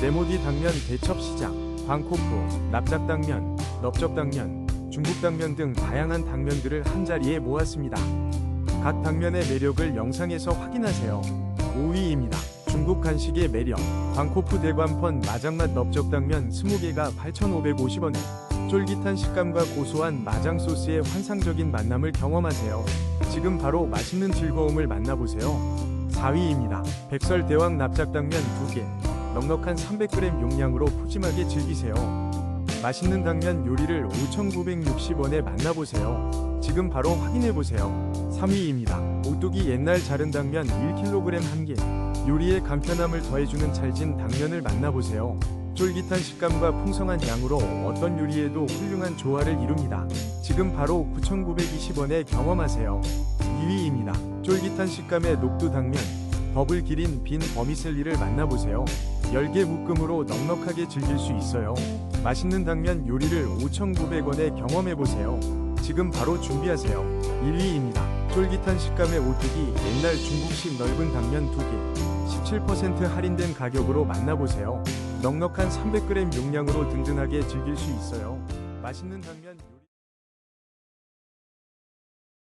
네모디 당면 대첩시장, 광코프, 납작당면, 넓적당면, 중국당면 등 다양한 당면들을 한자리에 모았습니다. 각 당면의 매력을 영상에서 확인하세요. 5위입니다. 중국 간식의 매력 광코프 대관펀 마장맛 넓적당면 20개가 8,550원에 쫄깃한 식감과 고소한 마장 소스의 환상적인 만남을 경험하세요. 지금 바로 맛있는 즐거움을 만나보세요. 4위입니다. 백설 대왕 납작당면 2개 넉넉한 300g 용량으로 푸짐하게 즐기세요. 맛있는 당면 요리를 5,960원에 만나보세요. 지금 바로 확인해보세요. 3위입니다. 오뚜기 옛날 자른 당면 1kg 1개 요리의 간편함을 더해주는 찰진 당면을 만나보세요. 쫄깃한 식감과 풍성한 양으로 어떤 요리에도 훌륭한 조화를 이룹니다. 지금 바로 9,920원에 경험하세요. 2위입니다. 쫄깃한 식감의 녹두 당면, 버블 기린 빈 버미셀리를 만나보세요. 10개 묶음으로 넉넉하게 즐길 수 있어요. 맛있는 당면 요리를 5,900원에 경험해보세요. 지금 바로 준비하세요. 1위입니다. 쫄깃한 식감의 오뚜기 옛날 중국식 넓은 당면 2개 17% 할인된 가격으로 만나보세요. 넉넉한 300g 용량으로 든든하게 즐길 수 있어요. 맛있는 당면